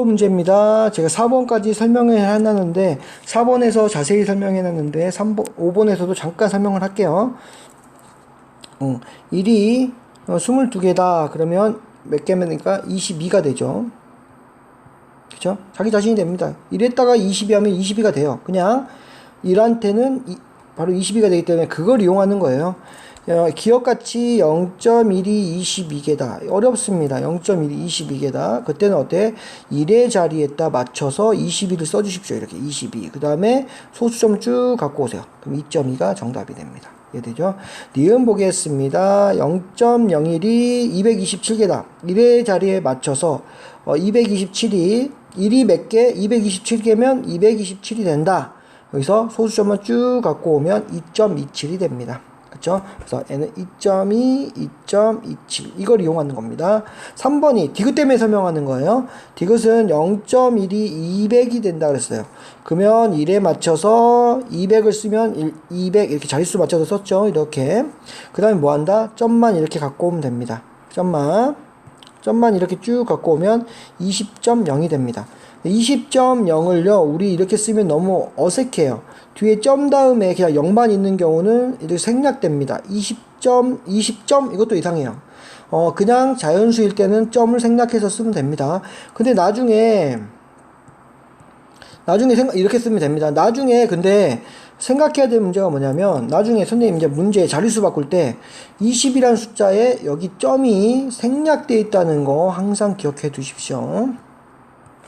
또 문제입니다. 제가 4번까지 설명을 해놨는데 4번에서 자세히 설명해놨는데 3번, 5번에서도 잠깐 설명을 할게요. 어, 1이 22개다. 그러면 몇 개면니까 22가 되죠. 그죠? 자기 자신이 됩니다. 1에다가 22 하면 22가 돼요. 그냥 1한테는 이- 바로 22가 되기 때문에 그걸 이용하는 거예요. 어, 기억가치 0.1이 22개다. 어렵습니다. 0.1이 22개다. 그때는 어때? 1의 자리에다 맞춰서 22를 써주십시오. 이렇게 22. 그 다음에 소수점 쭉 갖고 오세요. 그럼 2.2가 정답이 됩니다. 이해되죠? 니은 보겠습니다. 0.01이 227개다. 1의 자리에 맞춰서 어, 227이 1이 몇 개? 227개면 227이 된다. 여기서 소수점만 쭉 갖고 오면 2.27이 됩니다. 그렇죠? 그래서 n은 2.2, 2.27 이걸 이용하는 겁니다. 3번이 디귿 때문에 설명하는 거예요. 디귿은 0.1이 200이 된다 그랬어요. 그러면 1에 맞춰서 200을 쓰면 1, 200 이렇게 자릿수 맞춰서 썼죠. 이렇게. 그 다음에 뭐 한다? 점만 이렇게 갖고 오면 됩니다. 점만. 점만 이렇게 쭉 갖고 오면 20.0이 됩니다. 20.0을요, 우리 이렇게 쓰면 너무 어색해요. 뒤에 점 다음에 그냥 0만 있는 경우는 이렇게 생략됩니다. 20점, 20점, 이것도 이상해요. 어, 그냥 자연수일 때는 점을 생략해서 쓰면 됩니다. 근데 나중에, 나중에 생각, 이렇게 쓰면 됩니다. 나중에 근데 생각해야 될 문제가 뭐냐면 나중에 선생님 이제 문제 자릿수 바꿀 때 20이라는 숫자에 여기 점이 생략되어 있다는 거 항상 기억해 두십시오.